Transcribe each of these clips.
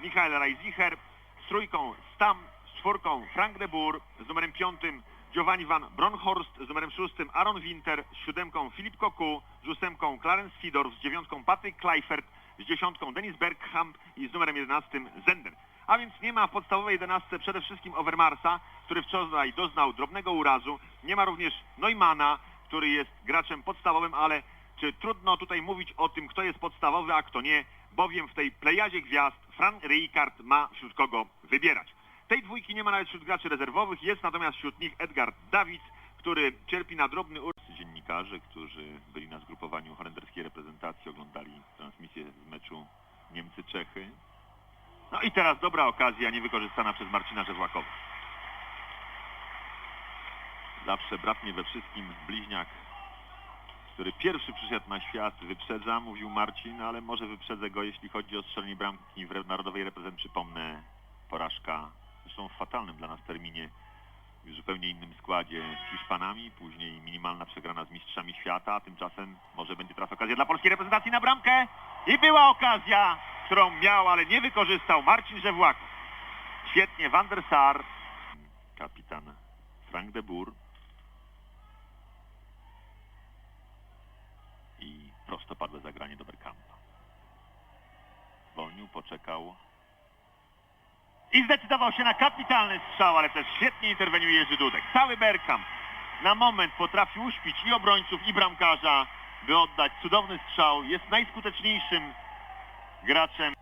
Michael Reisicher, z trójką Stam, z czwórką Frank de Boer, z numerem piątym Giovanni van Bronhorst, z numerem szóstym Aaron Winter, z siódemką Filip Koku, z ósemką Clarence Fidorf, z dziewiątką Patryk Kleifert, z dziesiątką Denis Bergkamp i z numerem jedenastym Zender. A więc nie ma w podstawowej jedenastce przede wszystkim Overmarsa, który wczoraj doznał drobnego urazu. Nie ma również Neumana, który jest graczem podstawowym, ale czy trudno tutaj mówić o tym, kto jest podstawowy, a kto nie, bowiem w tej plejadzie gwiazd Fran Rijkaard ma wśród kogo wybierać. Tej dwójki nie ma nawet wśród graczy rezerwowych, jest natomiast wśród nich Edgar Davids, który cierpi na drobny uraz. Dziennikarze, którzy byli na zgrupowaniu holenderskiej reprezentacji, oglądali transmisję z meczu Niemcy-Czechy. No i teraz dobra okazja, niewykorzystana przez Marcina Żewłakowa. Zawsze brat mnie we wszystkim, bliźniak, który pierwszy przyszedł na świat, wyprzedza, mówił Marcin, ale może wyprzedzę go, jeśli chodzi o strzelanie bramki w narodowej reprezentacji. Przypomnę, porażka, zresztą w fatalnym dla nas terminie, w zupełnie innym składzie z Hiszpanami, później minimalna przegrana z mistrzami świata, a tymczasem może będzie teraz okazja dla polskiej reprezentacji na bramkę i była okazja, którą miał, ale nie wykorzystał Marcin Żewłakow. Świetnie, Van der Sar, kapitan Frank de Boer i prostopadłe zagranie do Bergkampa. Zwolnił, poczekał i zdecydował się na kapitalny strzał, ale też świetnie interweniuje Jerzy Dudek. Cały Bergkamp na moment potrafił uśpić i obrońców, i bramkarza, by oddać cudowny strzał. Jest najskuteczniejszym graczem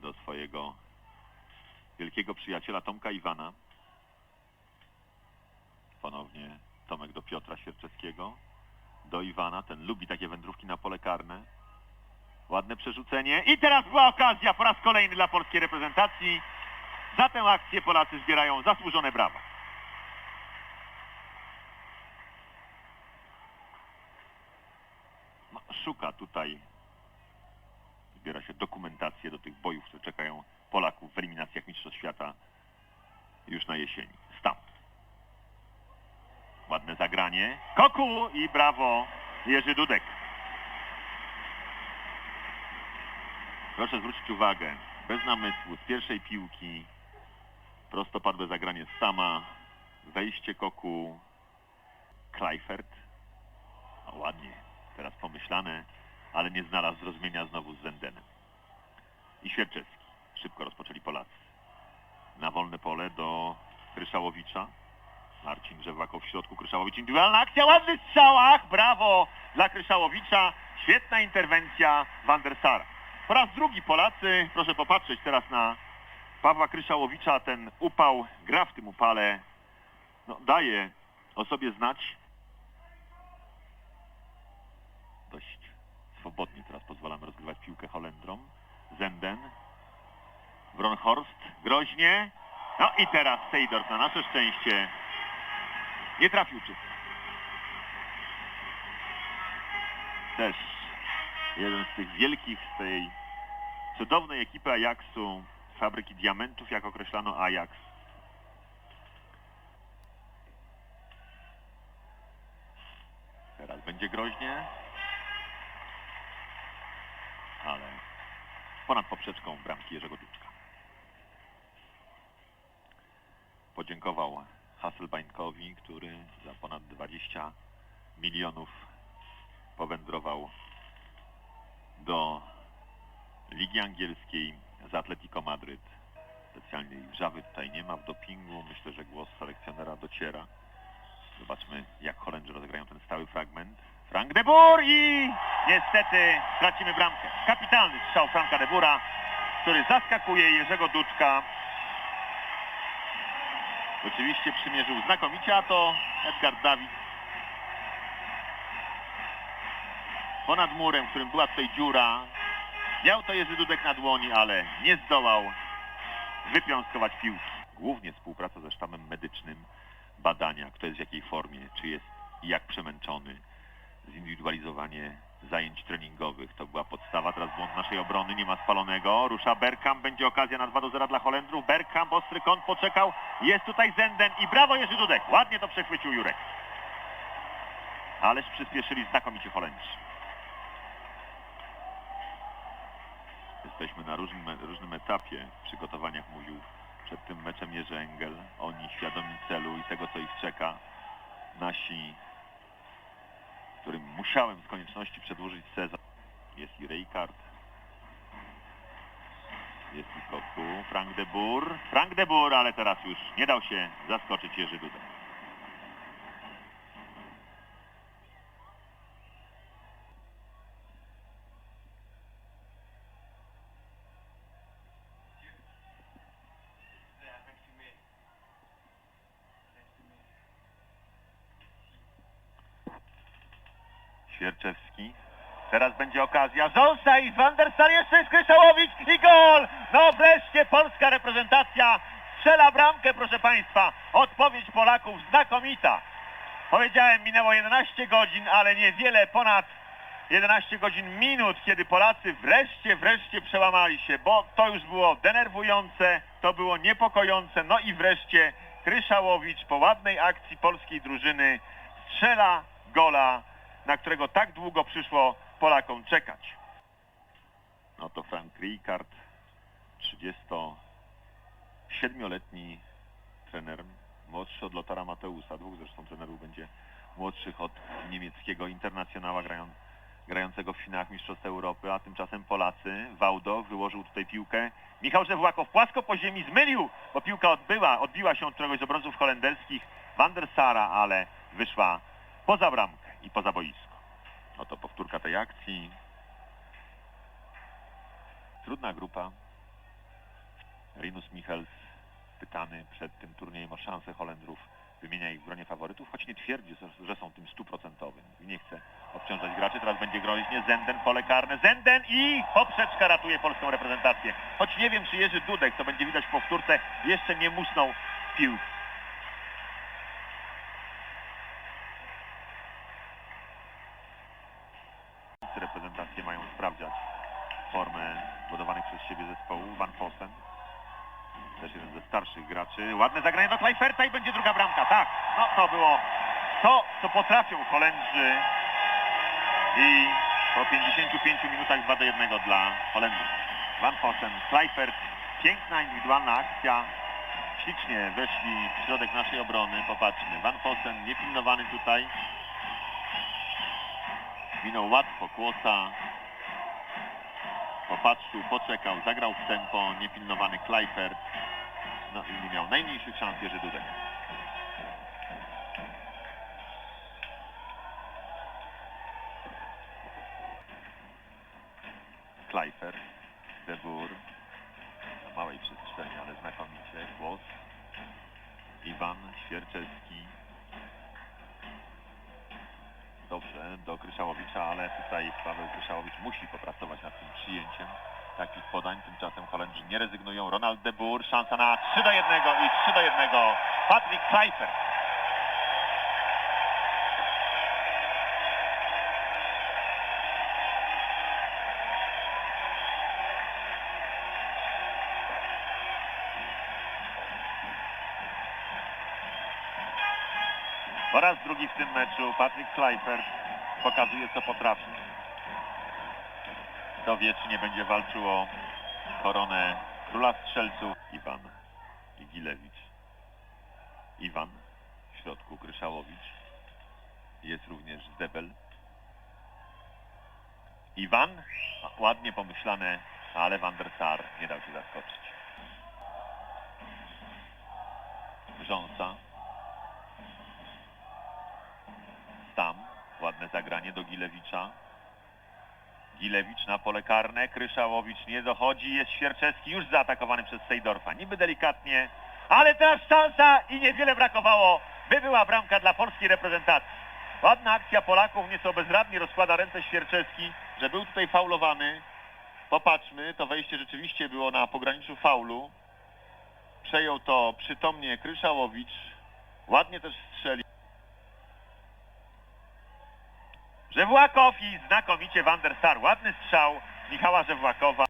do swojego wielkiego przyjaciela Tomka Iwana. Ponownie Tomek do Piotra Świerczewskiego. Do Iwana, ten lubi takie wędrówki na pole karne. Ładne przerzucenie i teraz była okazja po raz kolejny dla polskiej reprezentacji. Za tę akcję Polacy zbierają zasłużone brawa. No, szuka tutaj, zbiera się dokumentację do tych bojów, które czekają Polaków w eliminacjach Mistrzostw Świata już na jesieni. Stam. Ładne zagranie. Koku i brawo Jerzy Dudek. Proszę zwrócić uwagę, bez namysłu, z pierwszej piłki, prostopadłe zagranie sama, wejście Koku, Kleifert. No ładnie, teraz pomyślane, ale nie znalazł zrozumienia znowu z Zendenem. I Świerczewski. Szybko rozpoczęli Polacy. Na wolne pole do Kryszałowicza. Marcin Żewłakow w środku, Kryszałowicz indywidualna akcja, ładny strzałach, brawo dla Kryszałowicza, świetna interwencja Van der Sara. Po raz drugi Polacy, proszę popatrzeć teraz na Pawła Kryszałowicza, ten upał, gra w tym upale, no, daje o sobie znać. Dość swobodnie teraz pozwalamy rozgrywać piłkę Holendrom. Zenden, Bronhorst, groźnie. No i teraz Seydorf na nasze szczęście nie trafił czysto. Też jeden z tych wielkich z tej cudownej ekipy Ajaxu, fabryki diamentów, jak określano Ajax. Teraz będzie groźnie, ale ponad poprzeczką bramki Jerzego Duczka. Podziękował Hasselbainkowi, który za ponad 20 milionów powędrował do Ligi Angielskiej z Atletico Madryt. Specjalnej wrzawy tutaj nie ma w dopingu. Myślę, że głos selekcjonera dociera. Zobaczmy, jak Holendrzy rozegrają ten stały fragment. Frank de Boer i niestety tracimy bramkę. Kapitalny strzał Franka de Boera, który zaskakuje Jerzego Duczka. Oczywiście przymierzył znakomicie, a to Edgar Dawid. Ponad murem, w którym była tutaj dziura. Miał to Jerzy Dudek na dłoni, ale nie zdołał wypiąskować piłki. Głównie współpraca ze sztabem medycznym, badania, kto jest w jakiej formie, czy jest jak przemęczony, zindywidualizowanie zajęć treningowych. To była podstawa, teraz błąd naszej obrony, nie ma spalonego. Rusza Bergkamp, będzie okazja na 2 do 0 dla Holendrów. Bergkamp, ostry kąt, poczekał. Jest tutaj Zenden i brawo Jerzy Dudek. Ładnie to przechwycił Jurek. Ależ przyspieszyli znakomicie Holendrzy. Jesteśmy na różnym, różnym etapie w przygotowaniach, mówił przed tym meczem Jerzy Engel. Oni świadomi celu i tego, co ich czeka. Nasi, którym musiałem z konieczności przedłużyć sezon. Jest i Rejkard. Jest i Koku. Frank de Boer. Frank de Boer, ale teraz już nie dał się zaskoczyć Jerzy Dudek. Teraz będzie okazja. Zonsa i Van der Sar jeszcze jest Kryszałowicz i gol! No wreszcie polska reprezentacja strzela bramkę, proszę Państwa. Odpowiedź Polaków znakomita. Powiedziałem, minęło 11 godzin, ale niewiele ponad 11 godzin minut, kiedy Polacy wreszcie, wreszcie przełamali się, bo to już było denerwujące, to było niepokojące, no i wreszcie Kryszałowicz po ładnej akcji polskiej drużyny strzela gola, na którego tak długo przyszło Polakom czekać. No to Frank Rijkaard, 37-letni trener, młodszy od Lotara Mateusa, dwóch zresztą trenerów będzie młodszych od niemieckiego internacjonała grają, grającego w finałach Mistrzostw Europy, a tymczasem Polacy, Wałdo wyłożył tutaj piłkę. Michał Żewłakow płasko po ziemi zmylił, bo piłka odbyła, odbiła się od któregoś z obrońców holenderskich Van der Sara, ale wyszła poza bramkę i poza boisko. Oto powtórka tej akcji. Trudna grupa. Rinus Michels pytany przed tym turniejem o szansę Holendrów wymienia ich w gronie faworytów, choć nie twierdzi, że- są tym stuprocentowym. Nie chce obciążać graczy. Teraz będzie groźnie. Zenden, pole karne. Zenden i poprzeczka ratuje polską reprezentację. Choć nie wiem, czy Jerzy Dudek, to będzie widać w powtórce, jeszcze nie musnął piłki. Reprezentacje mają sprawdzać formę budowanych przez siebie zespołu. Van Fossen, też jeden ze starszych graczy. Ładne zagranie do Kleiferta i będzie druga bramka. Tak, no to było to, co potrafią Holendrzy. I po 55 minutach 2 do 1 dla Holendrów. Van Fossen, Kleifert, piękna indywidualna akcja. Ślicznie weszli w środek naszej obrony. Popatrzmy, Van Fossen niepilnowany tutaj. Minął łatwo Kłosa. Popatrzył, poczekał, zagrał w tempo, niepilnowany Kleifert. No i miał najmniejszych szans Jerzy Dudek. Kleifert, De Boer. Na małej przestrzeni, ale znakomicie. Głos. Iwan Świerczewski. Do Kryszałowicza, ale tutaj Paweł Kryszałowicz musi popracować nad tym przyjęciem takich podań. Tymczasem Holendrzy nie rezygnują. Ronald de Boer, szansa na 3 do 1 i 3 do 1. Patrick Kleifert. Po raz drugi w tym meczu Patrick Kleifert pokazuje, co potrafi. Kto nie będzie walczył o koronę króla strzelców. Iwan Igilewicz. Iwan w środku Kryszałowicz. Jest również Zdebel. Iwan, ładnie pomyślane, ale Van der Sar nie dał się zaskoczyć. Rząsa. Zagranie do Gilewicza. Gilewicz na pole karne, Kryszałowicz nie dochodzi, jest Świerczewski już zaatakowany przez Sejdorfa. Niby delikatnie, ale teraz szansa i niewiele brakowało, by była bramka dla polskiej reprezentacji. Ładna akcja Polaków, nieco bezradnie rozkłada ręce Świerczewski, że był tutaj faulowany. Popatrzmy, to wejście rzeczywiście było na pograniczu faulu. Przejął to przytomnie Kryszałowicz. Ładnie też strzelił. Żewłakow i znakomicie Van der Sar. Ładny strzał Michała Żewłakowa.